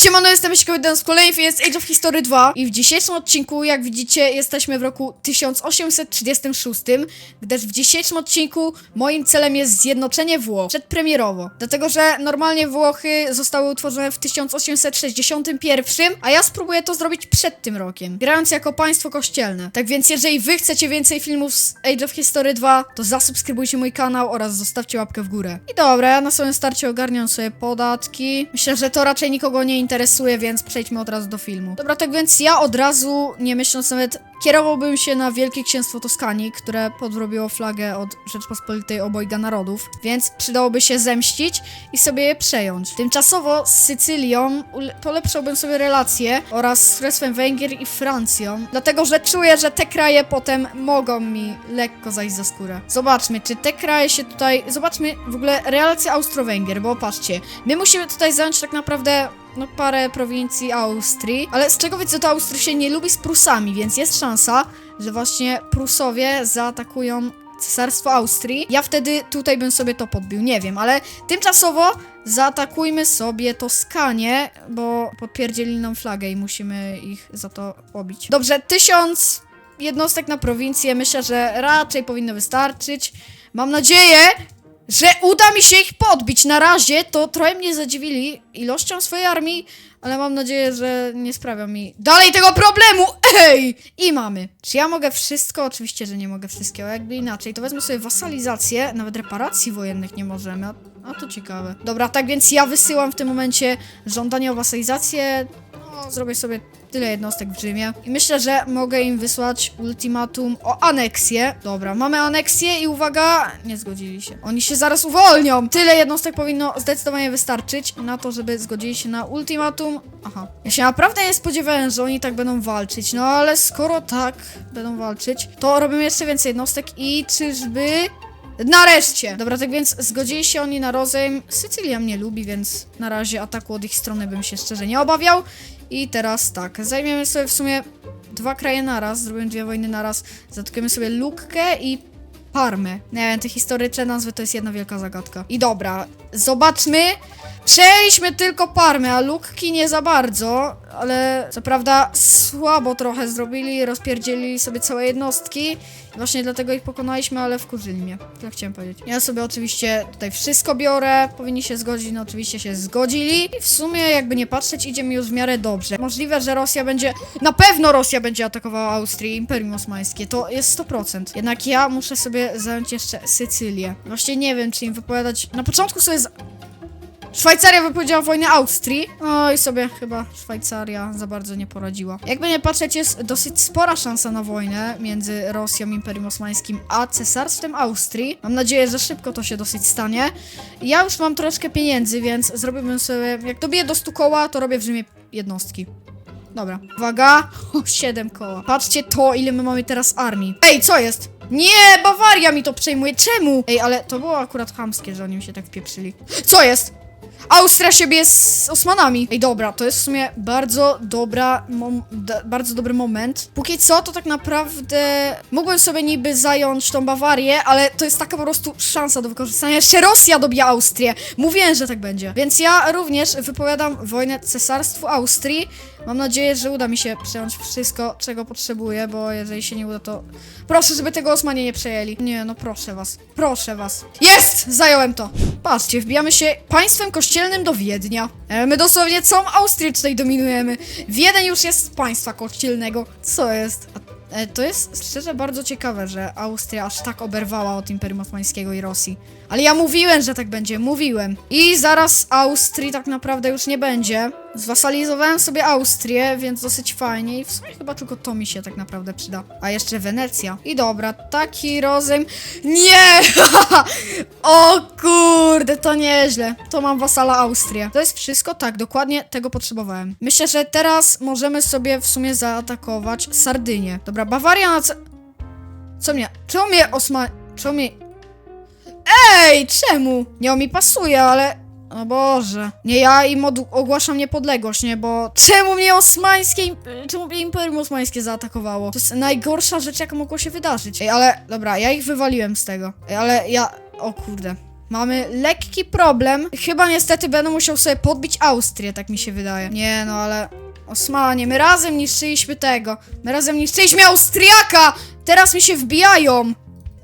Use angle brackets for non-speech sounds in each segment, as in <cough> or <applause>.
Siemano, jestem Siekowicz z kolei, jest Age of History 2 i w dzisiejszym odcinku, jak widzicie, jesteśmy w roku 1836, gdyż w dzisiejszym odcinku moim celem jest zjednoczenie Włoch przedpremierowo, dlatego że normalnie Włochy zostały utworzone w 1861, a ja spróbuję to zrobić przed tym rokiem, grając jako państwo kościelne. Tak więc jeżeli wy chcecie więcej filmów z Age of History 2, to zasubskrybujcie mój kanał oraz zostawcie łapkę w górę. I dobra, ja na samym starcie ogarniam sobie podatki. Myślę, że to raczej nikogo nie interesuje, więc przejdźmy od razu do filmu. Dobra, tak więc ja od razu, nie myśląc nawet, kierowałbym się na Wielkie Księstwo Toskanii, które podrobiło flagę od Rzeczpospolitej obojga narodów, więc przydałoby się zemścić i sobie je przejąć. Tymczasowo z Sycylią polepszałbym sobie relacje oraz z Królestwem Węgier i Francją, dlatego że czuję, że te kraje potem mogą mi lekko zajść za skórę. Zobaczmy, czy te kraje się tutaj... Zobaczmy w ogóle relacje Austro-Węgier, bo patrzcie, my musimy tutaj zająć tak naprawdę no parę prowincji Austrii, ale z czego widzę, to Austria się nie lubi z Prusami, więc jest szansa, że właśnie Prusowie zaatakują Cesarstwo Austrii. Ja wtedy tutaj bym sobie to podbił, nie wiem, ale tymczasowo zaatakujmy sobie Toskanię, bo podpierdzieli nam flagę i musimy ich za to pobić. Dobrze, tysiąc jednostek na prowincję, myślę, że raczej powinno wystarczyć. Mam nadzieję, że uda mi się ich podbić. Na razie to trochę mnie zadziwili ilością swojej armii, ale mam nadzieję, że nie sprawia mi dalej tego problemu. Ej! I mamy. Czy ja mogę wszystko? Oczywiście, że nie mogę wszystkiego. Jakby inaczej, to wezmę sobie wasalizację. Nawet reparacji wojennych nie możemy. A, a to ciekawe. Dobra, tak więc ja wysyłam w tym momencie żądanie o wasalizację. Zrobię sobie tyle jednostek w Rzymie. I myślę, że mogę im wysłać ultimatum o aneksję. Dobra, mamy aneksję i uwaga, nie zgodzili się. Oni się zaraz uwolnią. Tyle jednostek powinno zdecydowanie wystarczyć na to, żeby zgodzili się na ultimatum. Aha. Ja się naprawdę nie spodziewałem, że oni tak będą walczyć. No ale skoro tak będą walczyć, to robimy jeszcze więcej jednostek i czyżby... Nareszcie! Dobra, tak więc zgodzili się oni na rozejm. Sycylia mnie lubi, więc na razie ataku od ich strony bym się szczerze nie obawiał. I teraz tak, zajmiemy sobie w sumie dwa kraje naraz, zrobimy dwie wojny naraz. Zaatakujemy sobie Lukkę i Parmę. Nie wiem, te historyczne nazwy to jest jedna wielka zagadka. I dobra, zobaczmy. Przejśmy tylko Parmę, a Lukki nie za bardzo, ale co prawda słabo trochę zrobili, rozpierdzielili sobie całe jednostki. Właśnie dlatego ich pokonaliśmy, ale wkurzyli mnie. Tyle chciałem powiedzieć. Ja sobie oczywiście tutaj wszystko biorę. Powinni się zgodzić, no oczywiście się zgodzili. I w sumie, jakby nie patrzeć, idzie mi już w miarę dobrze. Możliwe, że Rosja będzie. Na pewno Rosja będzie atakowała Austrię, Imperium Osmańskie. To jest 100%. Jednak ja muszę sobie zająć jeszcze Sycylię. Właśnie nie wiem, czy im wypowiadać. Na początku sobie. Z... Szwajcaria wypowiedziała wojnę Austrii. No i sobie chyba Szwajcaria za bardzo nie poradziła. Jakby nie patrzeć, jest dosyć spora szansa na wojnę między Rosją, Imperium Osmańskim, a Cesarstwem Austrii. Mam nadzieję, że szybko to się dosyć stanie. Ja już mam troszkę pieniędzy, więc zrobiłbym sobie... Jak dobiję do 100 koła, to robię w Rzymie jednostki. Dobra. Uwaga. <laughs> O, 7 koła. Patrzcie to, ile my mamy teraz armii. Ej, co jest? Nie, Bawaria mi to przejmuje. Czemu? Ej, ale to było akurat chamskie, że oni się tak wpieprzyli. Co jest? Austria się z Osmanami. Ej, dobra, to jest w sumie bardzo dobra, mom, d- bardzo dobry moment. Póki co, to tak naprawdę mógłbym sobie niby zająć tą Bawarię, ale to jest taka po prostu szansa do wykorzystania. Jeszcze Rosja dobija Austrię. Mówiłem, że tak będzie. Więc ja również wypowiadam wojnę cesarstwu Austrii. Mam nadzieję, że uda mi się przejąć wszystko, czego potrzebuję, bo jeżeli się nie uda, to proszę, żeby tego Osmanie nie przejęli. Nie, no proszę was. Proszę was. Jest! Zająłem to. Patrzcie, wbijamy się państwem kościelnym do Wiednia. E, My dosłownie całą Austrię tutaj dominujemy. Wiedeń już jest z państwa kościelnego. Co jest? E, to jest szczerze bardzo ciekawe, że Austria aż tak oberwała od Imperium Osmańskiego i Rosji. Ale ja mówiłem, że tak będzie, mówiłem. I zaraz Austrii tak naprawdę już nie będzie. Zwasalizowałem sobie Austrię, więc dosyć fajnie i w sumie chyba tylko to mi się tak naprawdę przyda. A jeszcze Wenecja. I dobra, taki rozejm... Nie! <laughs> o kurde, to nieźle. To mam wasala Austrię. To jest wszystko? Tak, dokładnie tego potrzebowałem. Myślę, że teraz możemy sobie w sumie zaatakować Sardynię. Dobra, Bawaria na... Co mnie... Czemu mnie Osman... Czemu mnie... Ej, czemu? Nie, on mi pasuje, ale... O Boże. Nie, ja im ogłaszam niepodległość, nie, bo... Czemu mnie osmańskie... Czemu mnie Imperium Osmańskie zaatakowało? To jest najgorsza rzecz, jaka mogła się wydarzyć. Ej, ale... Dobra, ja ich wywaliłem z tego. Ej, ale ja... O kurde. Mamy lekki problem. Chyba niestety będę musiał sobie podbić Austrię, tak mi się wydaje. Nie no, ale... Osmanie, my razem niszczyliśmy tego. My razem niszczyliśmy Austriaka! Teraz mi się wbijają!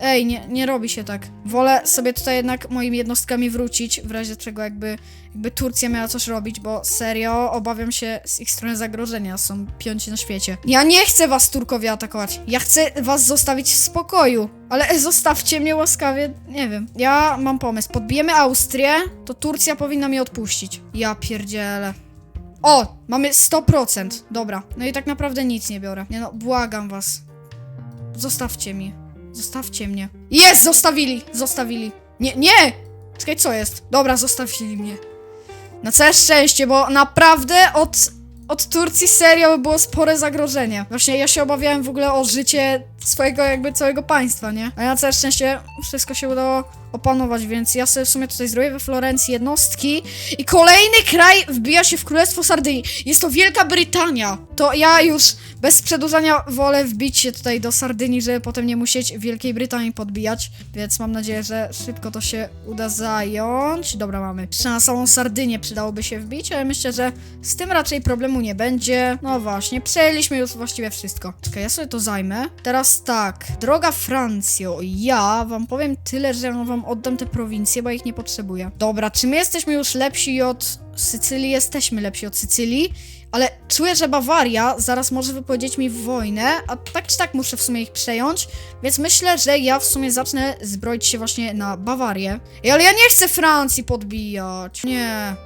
Ej, nie, nie robi się tak. Wolę sobie tutaj jednak moimi jednostkami wrócić, w razie czego jakby, jakby Turcja miała coś robić, bo serio obawiam się z ich strony zagrożenia. Są piąci na świecie. Ja nie chcę was Turkowie atakować. Ja chcę was zostawić w spokoju. Ale <laughs> zostawcie mnie łaskawie, nie wiem. Ja mam pomysł. Podbijemy Austrię, to Turcja powinna mi odpuścić. Ja pierdzielę. O, mamy 100%. Dobra. No i tak naprawdę nic nie biorę. Nie no, błagam was. Zostawcie mi. Zostawcie mnie. Jest! Zostawili! Zostawili. Nie, nie! Czekaj, co jest? Dobra, zostawili mnie. Na całe szczęście, bo naprawdę od, od Turcji serio by było spore zagrożenie. Właśnie ja się obawiałem w ogóle o życie swojego jakby całego państwa, nie? A na całe szczęście wszystko się udało opanować, więc ja sobie w sumie tutaj zrobię we Florencji jednostki i kolejny kraj wbija się w Królestwo Sardynii. Jest to Wielka Brytania. To ja już bez przedłużania wolę wbić się tutaj do Sardynii, żeby potem nie musieć Wielkiej Brytanii podbijać, więc mam nadzieję, że szybko to się uda zająć. Dobra, mamy. Jeszcze na samą Sardynię przydałoby się wbić, ale myślę, że z tym raczej problemu nie będzie. No właśnie, przejęliśmy już właściwie wszystko. Czekaj, ja sobie to zajmę. Teraz tak, droga Francjo, ja wam powiem tyle, że ja wam oddam te prowincje, bo ich nie potrzebuję. Dobra, czy my jesteśmy już lepsi od Sycylii? Jesteśmy lepsi od Sycylii. Ale czuję, że Bawaria zaraz może wypowiedzieć mi wojnę, a tak czy tak muszę w sumie ich przejąć, więc myślę, że ja w sumie zacznę zbroić się właśnie na Bawarię. Ej, ale ja nie chcę Francji podbijać. Nie.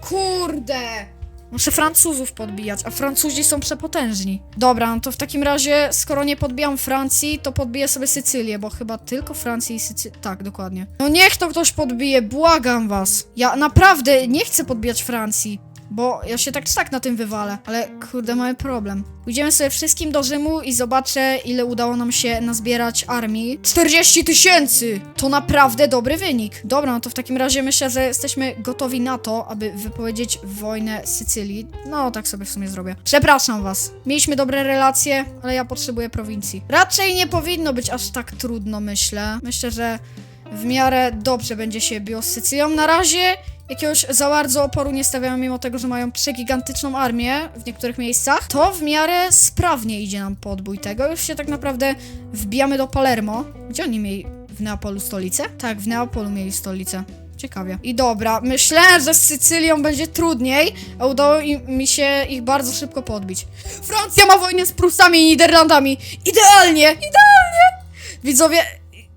Kurde. Muszę Francuzów podbijać, a Francuzi są przepotężni. Dobra, no to w takim razie, skoro nie podbijam Francji, to podbiję sobie Sycylię, bo chyba tylko Francji i Sycylię. Tak, dokładnie. No niech to ktoś podbije, błagam was. Ja naprawdę nie chcę podbijać Francji. Bo ja się tak czy tak na tym wywalę, ale kurde, mamy problem. Pójdziemy sobie wszystkim do Rzymu i zobaczę, ile udało nam się nazbierać armii. 40 tysięcy! To naprawdę dobry wynik. Dobra, no to w takim razie myślę, że jesteśmy gotowi na to, aby wypowiedzieć wojnę Sycylii. No, tak sobie w sumie zrobię. Przepraszam was. Mieliśmy dobre relacje, ale ja potrzebuję prowincji. Raczej nie powinno być aż tak trudno, myślę. Myślę, że w miarę dobrze będzie się biło z Sycylią. Na razie jakiegoś za bardzo oporu nie stawiają, mimo tego, że mają przegigantyczną armię w niektórych miejscach, to w miarę sprawnie idzie nam podbój tego. Już się tak naprawdę wbijamy do Palermo. Gdzie oni mieli w Neapolu stolicę? Tak, w Neapolu mieli stolicę. Ciekawie. I dobra, myślę, że z Sycylią będzie trudniej, a udało mi się ich bardzo szybko podbić. Francja ma wojnę z Prusami i Niderlandami. Idealnie! Idealnie! Widzowie,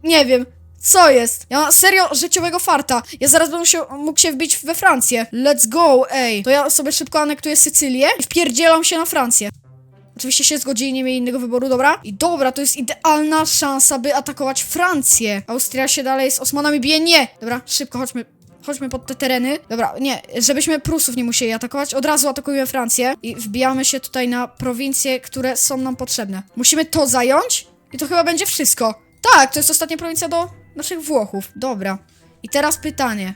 nie wiem, co jest? Ja mam serio życiowego farta. Ja zaraz będę się, mógł się wbić we Francję. Let's go, ej. To ja sobie szybko anektuję Sycylię i wpierdzielam się na Francję. Oczywiście się zgodzili, nie mieli innego wyboru, dobra? I dobra, to jest idealna szansa, by atakować Francję. Austria się dalej z Osmanami bije. Nie! Dobra, szybko, chodźmy. Chodźmy pod te tereny. Dobra, nie, żebyśmy Prusów nie musieli atakować, od razu atakujemy Francję i wbijamy się tutaj na prowincje, które są nam potrzebne. Musimy to zająć i to chyba będzie wszystko. Tak, to jest ostatnia prowincja do naszych Włochów. Dobra. I teraz pytanie.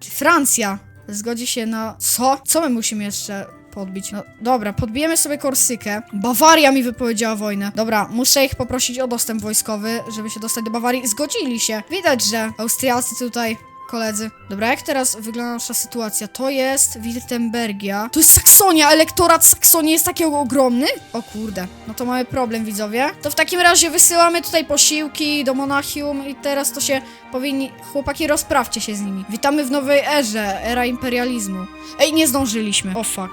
Czy Francja zgodzi się na... Co? Co my musimy jeszcze podbić? No dobra, podbijemy sobie Korsykę. Bawaria mi wypowiedziała wojnę. Dobra, muszę ich poprosić o dostęp wojskowy, żeby się dostać do Bawarii. Zgodzili się. Widać, że Austriacy tutaj koledzy. Dobra, jak teraz wygląda nasza sytuacja? To jest Wirtembergia. To jest Saksonia! Elektorat Saksonii jest taki ogromny? O kurde, no to mamy problem, widzowie. To w takim razie wysyłamy tutaj posiłki do Monachium i teraz to się powinni... Chłopaki, rozprawcie się z nimi. Witamy w nowej erze, era imperializmu. Ej, nie zdążyliśmy. O fuck.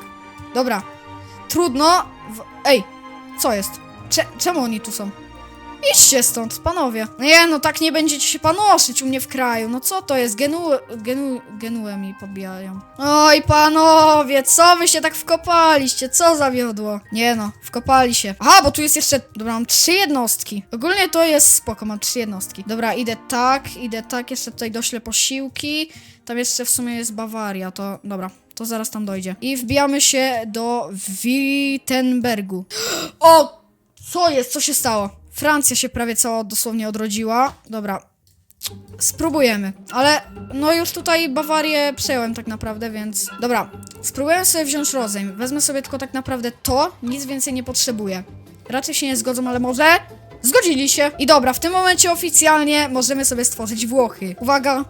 Dobra. Trudno. W... Ej, co jest? Cze czemu oni tu są? Idźcie stąd, panowie. Nie, no tak nie będziecie się panoszyć u mnie w kraju. No co to jest? Genu... Genu... Genuę mi podbijają. Oj, panowie, co wy się tak wkopaliście? Co zawiodło? Nie no, wkopali się. Aha, bo tu jest jeszcze... Dobra, mam trzy jednostki. Ogólnie to jest spoko, mam trzy jednostki. Dobra, idę tak, idę tak, jeszcze tutaj doślę posiłki. Tam jeszcze w sumie jest Bawaria, to... Dobra, to zaraz tam dojdzie. I wbijamy się do Wittenbergu. <gasps> O! Co jest? Co się stało? Francja się prawie cała dosłownie odrodziła. Dobra. Spróbujemy. Ale no już tutaj Bawarię przejąłem tak naprawdę, więc... Dobra. Spróbuję sobie wziąć rozejm. Wezmę sobie tylko tak naprawdę to. Nic więcej nie potrzebuję. Raczej się nie zgodzą, ale może... Zgodzili się. I dobra, w tym momencie oficjalnie możemy sobie stworzyć Włochy. Uwaga.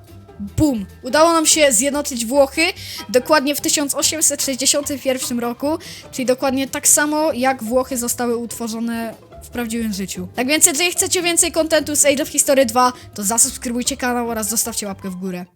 Bum! Udało nam się zjednoczyć Włochy dokładnie w 1861 roku, czyli dokładnie tak samo jak Włochy zostały utworzone w prawdziwym życiu. Tak więc jeżeli chcecie więcej kontentu z Age of History 2, to zasubskrybujcie kanał oraz zostawcie łapkę w górę.